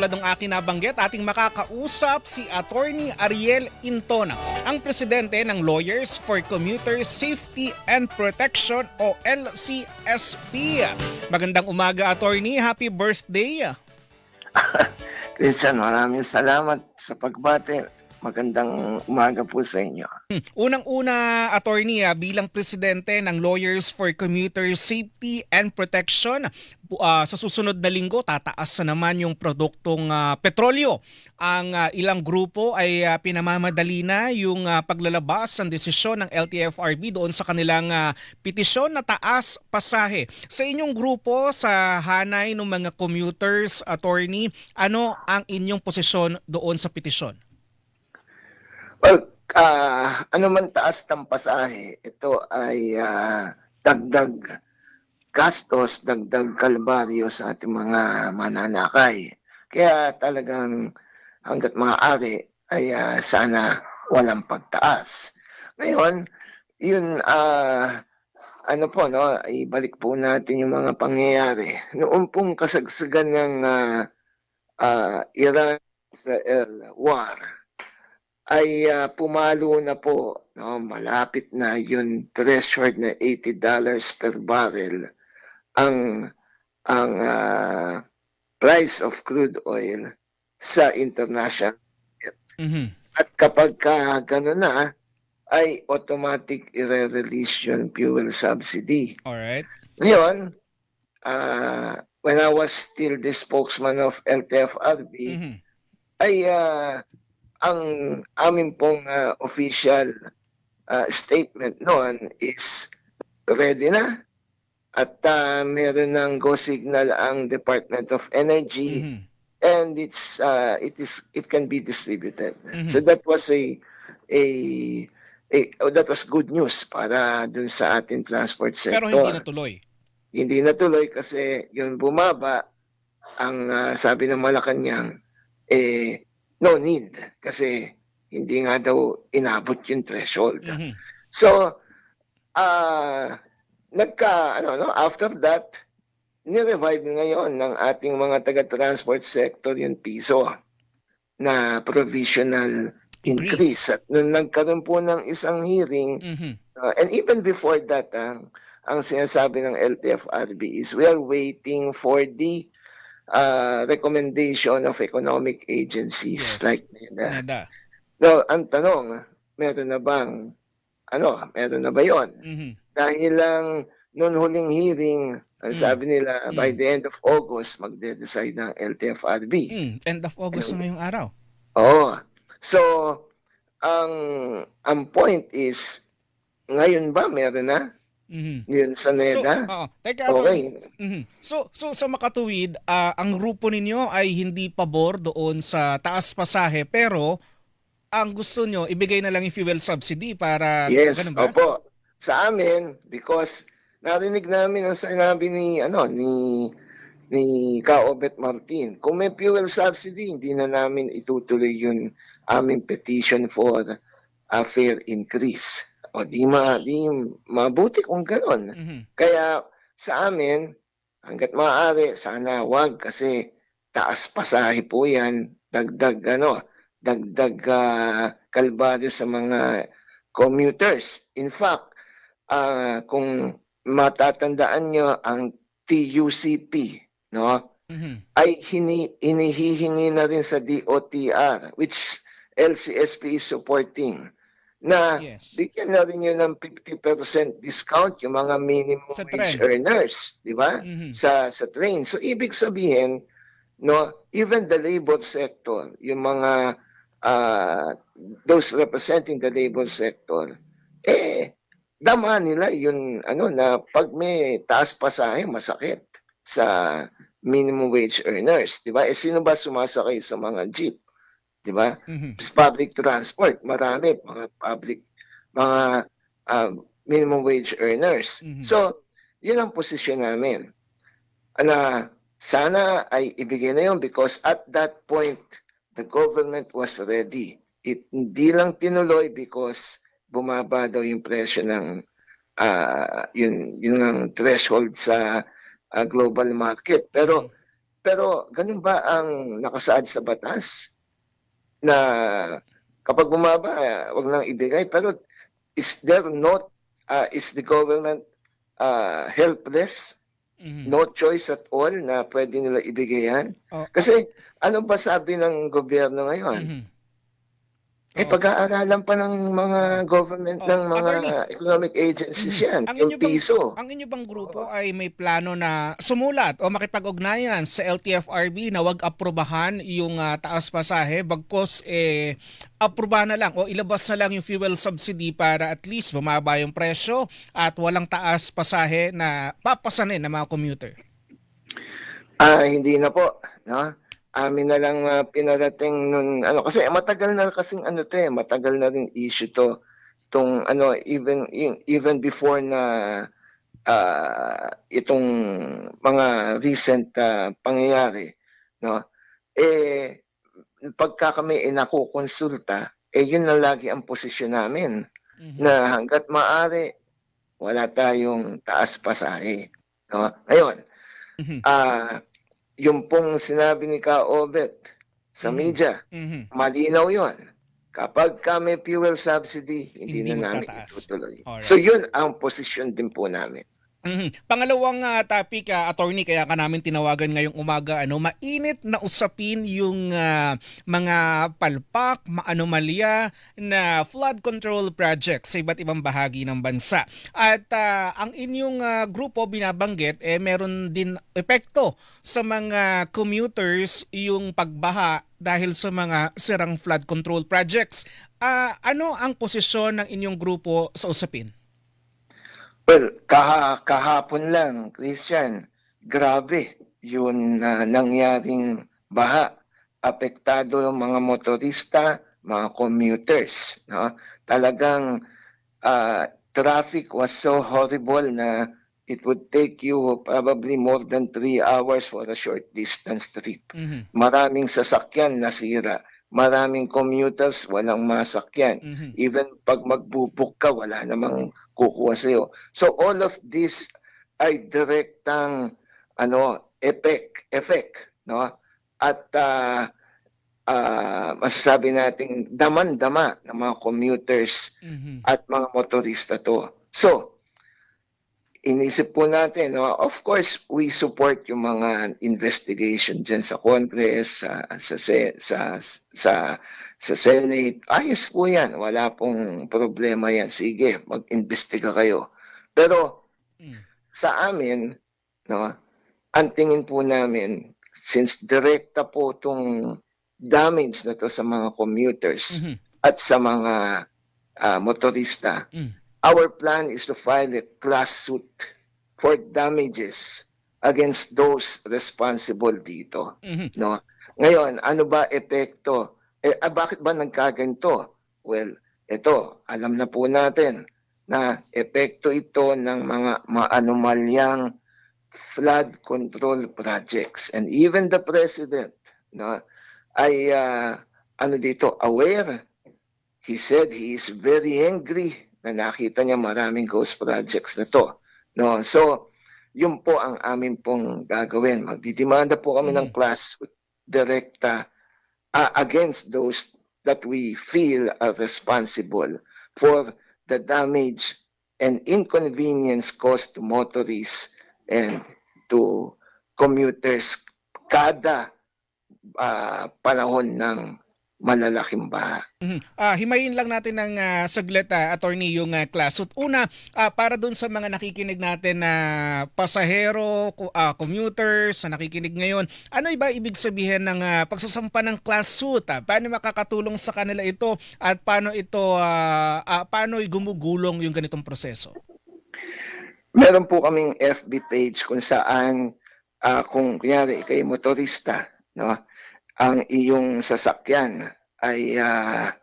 Tulad ng aking nabanggit, ating makakausap si Attorney Ariel Intona, ang presidente ng Lawyers for Commuter Safety and Protection o LCSP. Magandang umaga, Attorney. Happy birthday. Christian, maraming salamat sa pagbate. Magandang umaga po sa inyo. Hmm. Unang-una, Attorney, ah, bilang presidente ng Lawyers for Commuter Safety and Protection, ah, sa susunod na linggo, tataas na naman yung produktong ah, petrolyo. Ang ah, ilang grupo ay ah, pinamamadali na yung ah, paglalabas ng desisyon ng LTFRB doon sa kanilang ah, petisyon na taas pasahe. Sa inyong grupo, sa hanay ng mga commuters, Attorney, ano ang inyong posisyon doon sa petisyon? Well, ah, ano man taas ng pasahe, ito ay ah, dagdag gastos, dagdag kalbaryo sa ating mga mananakay. Kaya talagang hanggat maaari ay ah, sana walang pagtaas. Ngayon, yun ah, ano po no, ibalik po natin yung mga pangyayari. Noong pong kasagsagan ng ah, ah, Iran-Israel war, ay ah, pumalo na po, no, malapit na yung threshold na $80 per barrel ang ang ah, price of crude oil sa international. Mhm. At kapag ka gano'n na, ay automatic i-release yung fuel subsidy. Alright. Ngayon, ah, when I was still the spokesman of LTFRB, Mhm. ay ah, ang amin pong ah, official ah, statement noon is ready na at ah, meron ng go signal ang Department of Energy Mhm. and it's ah, it is it can be distributed. Mhm. So that was a a, a oh, that was good news para dun sa ating transport sector. Pero hindi natuloy. Hindi natuloy kasi yung bumaba, ang ah, sabi ng Malacanang, eh, no need. Kasi hindi nga daw inabot yung threshold. Mhm. So, ah, nagka, ano, no, after that, ni-revive ngayon ng ating mga taga-transport sector yung piso na provisional Increase. increase. At nung nagkaroon po ng isang hearing, Mhm. Uh, and even before that, ang ang sinasabi ng LTFRB is we are waiting for the uh, recommendation of economic agencies Yes. like NEDA. Nada. Now, ang tanong, meron na bang, ano, meron na ba yon? Mhm. Dahil lang noon huling hearing, ang Mm. sabi nila, Mm. by the end of August, magde-decide ng LTFRB. Mm, end of August na ngayong araw. Oo. So, ang ang point is, ngayon ba meron na? Mhm. Yun sa So, NEDA? oo. Teka, okay. Mhm. So, so sa makatuwid, ah, ang grupo ninyo ay hindi pabor doon sa taas pasahe pero ang gusto nyo, ibigay na lang yung fuel subsidy para Yes, ganun ba? opo. Sa amin, because narinig namin ang sinabi ni, ano, ni ni Kaobet Martin, kung may fuel subsidy, hindi na namin itutuloy yung aming petition for a fair increase. O di, ma, di mabuti kung ganon. Mhm. Kaya sa amin, hanggat maaari, sana wag kasi taas pasahe po yan, dagdag ano, dagdag ah, kalbaryo sa mga commuters. In fact, ah, kung matatandaan nyo ang TUCP, no, Mhm. ay hini, inihihingi na rin sa DOTR, which LCSP is supporting, na Yes. bigyan na rin yun ng 50% discount yung mga minimum Sa wage earners, di ba? Mhm. Sa sa train. So ibig sabihin, no, even the labor sector, yung mga ah, those representing the labor sector, eh dama nila yung ano na pag may taas pasahe masakit sa minimum wage earners, di ba? Eh sino ba sumasakay sa mga jeep? Di ba? Mhm. public transport, marami mga public mga um, minimum wage earners. Mhm. So, yun ang posisyon namin. Na sana ay ibigay na yun because at that point, the government was ready. It hindi lang tinuloy because bumaba daw yung presyo ng ah, yun, yun ang threshold sa ah, global market. Pero pero ganun ba ang nakasaad sa batas? Na kapag bumaba, wag nang ibigay. Pero is there not, uh, is the government uh, helpless? Mhm. No choice at all na pwede nila ibigay yan? Oh, Kasi ano ba sabi ng gobyerno ngayon? mhm. Eh, Oo. pag-aaralan pa ng mga government, Oh, ng mga attorney. economic agencies Mhm. yan, Ang yung bang- piso. Ang inyo bang grupo ay may plano na sumulat o makipag-ugnayan sa LTFRB na wag aprobahan yung ah, taas pasahe bagkos eh aprobahan na lang o ilabas na lang yung fuel subsidy para at least bumaba yung presyo at walang taas pasahe na papasanin ng mga commuter. Ah, hindi na po, no? Amin na lang ah, pinarating nun, ano, kasi matagal na kasing ano to eh, matagal na rin issue to. Tung, ano, even, even before na ah, itong mga recent ah, pangyayari, no? Eh, pagka kami eh, nakukonsulta, eh, yun na lagi ang posisyon namin Mhm. na hanggat maaari, wala tayong taas pasahe. No? Ngayon, Mhm. ah yung pong sinabi ni Ka Obet sa Mhm. media, Mhm. malinaw yon. Kapag kami fuel subsidy, hindi, Hindi na namin magtataas. itutuloy. Alright. So yun ang posisyon din po namin. Mhm. Pangalawang ah, topic, ah, attorney, kaya ka namin tinawagan ngayong umaga, ano, mainit na usapin yung ah, mga palpak, maanomalya na flood control projects sa iba't ibang bahagi ng bansa. At ah, ang inyong ah, grupo binabanggit, eh, meron din epekto sa mga commuters yung pagbaha dahil sa mga sirang flood control projects. Ah, ano ang posisyon ng inyong grupo sa usapin? Well, kaha, kahapon lang, Christian, grabe yun na nangyaring baha. Apektado yung mga motorista, mga commuters. No? Talagang ah, traffic was so horrible na it would take you probably more than three hours for a short distance trip. Mhm. Maraming sasakyan nasira. Maraming commuters walang masakyan. Mhm. Even pag magbubuk ka, wala namang kukuha sa'yo. So all of this ay direktang ano, effect, effect, no? At ah, ah, masasabi nating daman-dama ng mga commuters Mhm. at mga motorista to. So, inisip po natin, no? of course, we support yung mga investigation dyan sa Congress, sa, sa, se- sa, sa, sa Senate. Ayos po yan. Wala pong problema yan. Sige, mag-imbestiga kayo. Pero Mm. sa amin, no, ang tingin po namin, since direkta po itong damage na to sa mga commuters, Mhm. at sa mga ah, motorista, Mm. our plan is to file a class suit for damages against those responsible dito. Mhm. No? Ngayon, ano ba epekto? Eh, ah, bakit ba nagkaganto? Well, ito, alam na po natin na epekto ito ng mga maanomalyang flood control projects. And even the president no, ay ah, ano dito, aware. He said he is very angry na nakita niya maraming ghost projects na to. No, so yun po ang amin pong gagawin. Magdidemanda po kami ng Mm. class direkta ah, against those that we feel are responsible for the damage and inconvenience caused to motorists and to commuters kada ah, panahon ng malalaking baha. Mhm. Ah, himayin lang natin ng ah, saglit ah, attorney yung ah, class. So, una ah, para doon sa mga nakikinig natin na pasahero, co- ah, commuters na nakikinig ngayon, ano ba ibig sabihin ng ah, pagsasampa ng class suit? ah? Paano makakatulong sa kanila ito at paano ito ah, ah, paano gumugulong yung ganitong proseso? Meron po kaming FB page kung saan ah, kung kunyari ikay motorista, no, ang iyong sasakyan ay ah,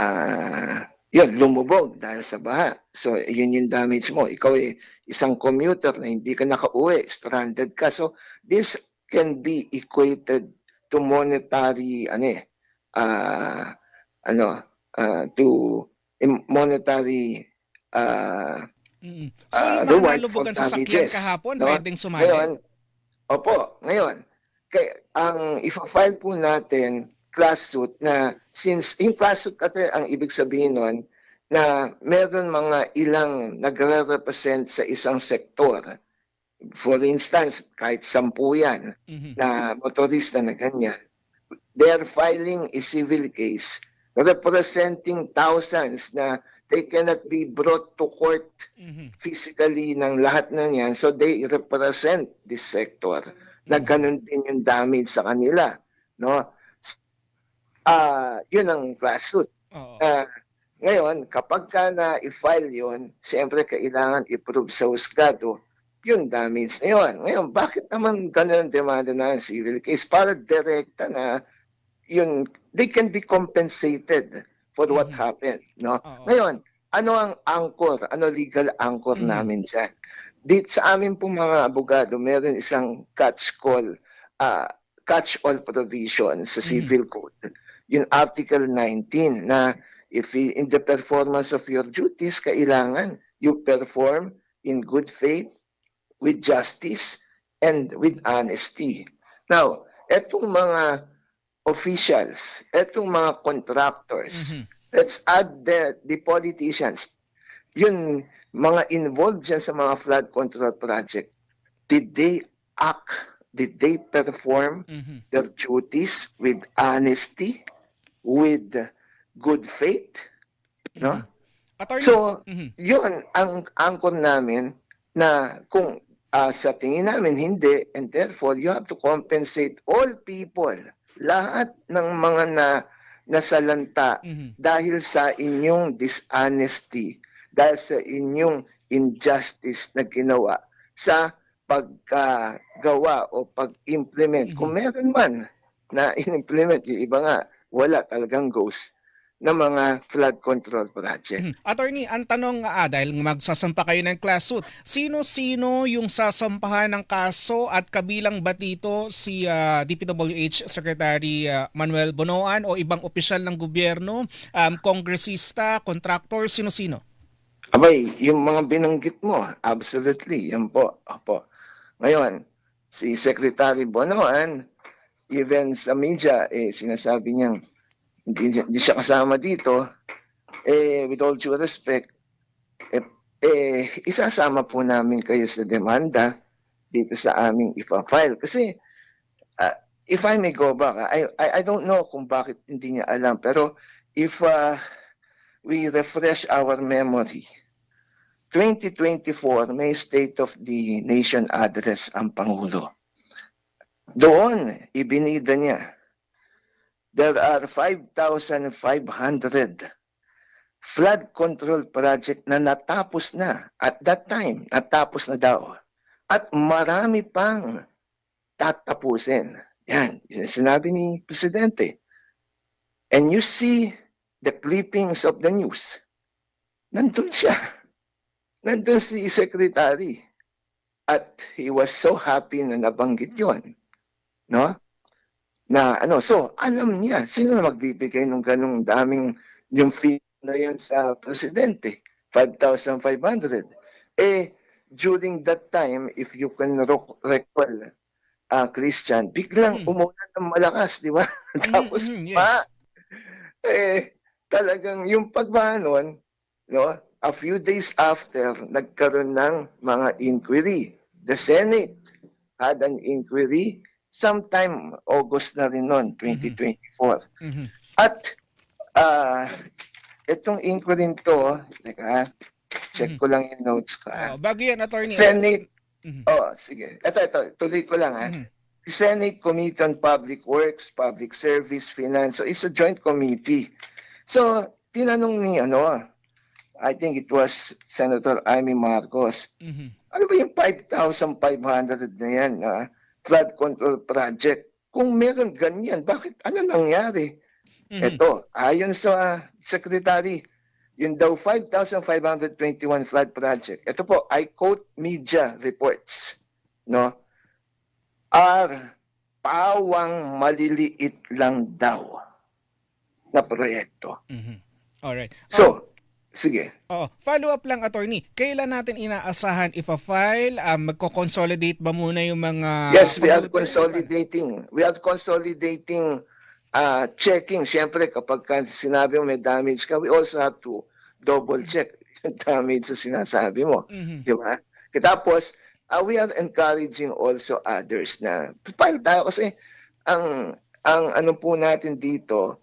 ah, yun, lumubog dahil sa baha. So, yun yung damage mo. Ikaw ay isang commuter na hindi ka nakauwi, stranded ka. So, this can be equated to monetary, ano eh, ah, ano, ah, to monetary ah, Mhm. So, yung the mga fault sa sakyan kahapon, no? pwedeng sumali? Ngayon, opo, ngayon, kay, ang ifa-file po natin class suit na since yung class suit kasi ang ibig sabihin nun na meron mga ilang nagre-represent sa isang sektor. For instance, kahit sampu yan Mhm. na motorista na ganyan, they are filing a civil case representing thousands na they cannot be brought to court Mhm. physically ng lahat na yan. So they represent this sector na ganun din yung damage sa kanila. No? Ah, yun ang class suit. Oo. Ah, ngayon, kapag ka na i-file yun, siyempre kailangan i-prove sa husgado yung damage na yun. Ngayon, bakit naman ganun demanda na ang civil case? Para direkta na yun, they can be compensated for what Mhm. happened. No? Oo. Ngayon, ano ang anchor? Ano legal anchor Mhm. namin dyan? Dito sa amin pong mga abogado, meron isang catch-call, ah, catch-all provision sa Mhm. civil code. Yung Article 19 na if in the performance of your duties, kailangan you perform in good faith, with justice, and with honesty. Now, etong mga officials, etong mga contractors, Mhm. let's add the, the politicians. Yun, mga involved dyan sa mga flood control project, did they act, did they perform Mhm. their duties with honesty, with good faith? No? Mhm. Attorney. So, Mhm. yun ang angkor namin na kung ah, sa tingin namin hindi and therefore you have to compensate all people lahat ng mga na nasalanta Mhm. dahil sa inyong dishonesty, dahil sa inyong injustice na ginawa sa pagkagawa o pag-implement. Mhm. Kung meron man na in-implement, yung iba nga, wala talagang ghost na mga flood control project. Mhm. Attorney, ang tanong nga ah, dahil magsasampa kayo ng class suit, sino-sino yung sasampahan ng kaso at kabilang ba dito si ah, DPWH Secretary ah, Manuel Bonoan o ibang opisyal ng gobyerno, um, kongresista, contractor, sino-sino? Abay, yung mga binanggit mo, absolutely, yan po. Opo. Ngayon, si Secretary Bonoan, even sa media, eh, sinasabi niyang hindi, hindi siya kasama dito, eh, with all due respect, eh, eh, isasama po namin kayo sa demanda dito sa aming ipa-file. Kasi, ah, if I may go back, I, I, I don't know kung bakit hindi niya alam, pero if ah, we refresh our memory, 2024 may State of the Nation address ang Pangulo. Doon, ibinida niya, there are 5,500 flood control project na natapos na. At that time, natapos na daw. At marami pang tatapusin. Yan, sinabi ni Presidente. And you see the clippings of the news. Nandun siya nandun si secretary. At he was so happy na nabanggit yon no? Na ano so alam niya sino na magbibigay ng ganong daming yung fee na yan sa presidente 5,500 eh during that time if you can recall ah Christian biglang Hmm. umulan ng malakas di ba? Tapos Mhm, yes. pa eh talagang yung pagbanon no a few days after nagkaroon ng mga inquiry the senate had an inquiry sometime august na rin noon 2024 Mhm. at ah itong inquiry to teka check ko lang yung notes ko Oh, bago yan, Attorney. senate Mhm. oh sige ito ito tuloy ko lang ha Mhm. the Senate Committee on Public Works, Public Service, Finance. So it's a joint committee. So tinanong ni ano, I think it was Senator Amy Marcos, Mhm. ano ba yung 5,500 na yan na flood control project? Kung meron ganyan, bakit ano nangyari? Mhm. Ito, ayon sa secretary, yung daw 5,521 flood project. Ito po, I quote media reports, no? Are pawang maliliit lang daw na proyekto. Mhm. Alright. So, sige. Oo. Follow up lang, attorney. Kailan natin inaasahan if a file? Um, magko-consolidate ba muna yung mga Yes, we are consolidating. We are consolidating, uh, checking. Siyempre, kapag ka sinabi mo may damage ka, we also have to double check yung damage sa sinasabi mo. Mhm. Di ba? Tapos, uh, we are encouraging also others na file tayo kasi ang ang ano po natin dito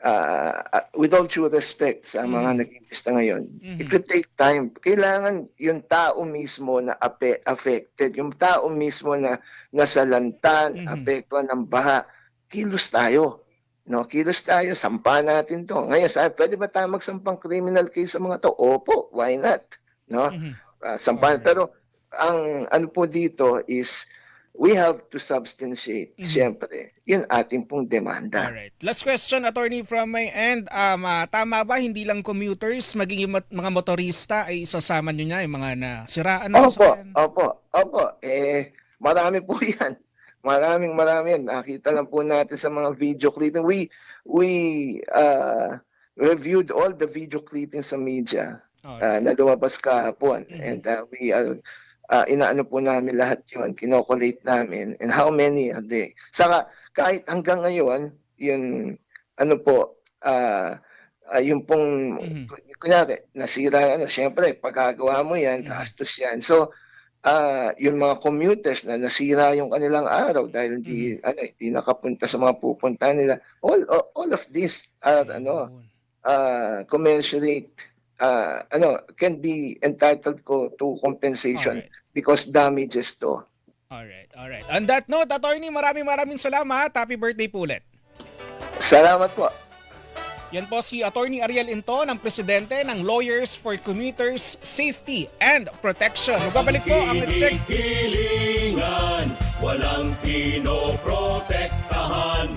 uh, uh, with all due respect sa mga Mhm. nag-imbista ngayon, Mhm. it will take time. Kailangan yung tao mismo na ape- affected, yung tao mismo na nasalantan, Mhm. apektuhan ng baha, kilos tayo. No, kilos tayo, sampa natin to. Ngayon, sabi, pwede ba tayo magsampang criminal case sa mga to? Opo, why not? No? Mhm. uh, sampan. Alright. Pero ang ano po dito is we have to substantiate, Mhm. siyempre, yun ating pong demanda. Alright. Last question, attorney, from my end. Um, ah, tama ba, hindi lang commuters, maging yung mat- mga motorista ay isasama nyo niya, yung mga nasiraan na Opo, sasakyan? opo, opo. Eh, marami po yan. Maraming marami yan. Nakita lang po natin sa mga video clipping. We, we uh, reviewed all the video clippings sa media. Alright. uh, na lumabas kahapon. Mhm. And uh, we are, uh, inaano po namin lahat yun, kinokolate namin, and how many a day. Saka, kahit hanggang ngayon, yun, ano po, uh, uh, yung pong, Mhm. kunyari, nasira, ano, syempre, pagkagawa mo yan, Mhm. gastos yan. So, uh, yung mga commuters na nasira yung kanilang araw dahil hindi, ano, hindi nakapunta sa mga pupunta nila, all, all, all of this are, ano, uh, commensurate uh, ano can be entitled ko to compensation Alright. because damages to. Alright, alright. On that note, attorney, maraming maraming salamat. Happy birthday po ulit. Salamat po. Yan po si Attorney Ariel Into, ng presidente ng Lawyers for Commuters Safety and Protection. Magbabalik po ang exec walang pinoprotektahan.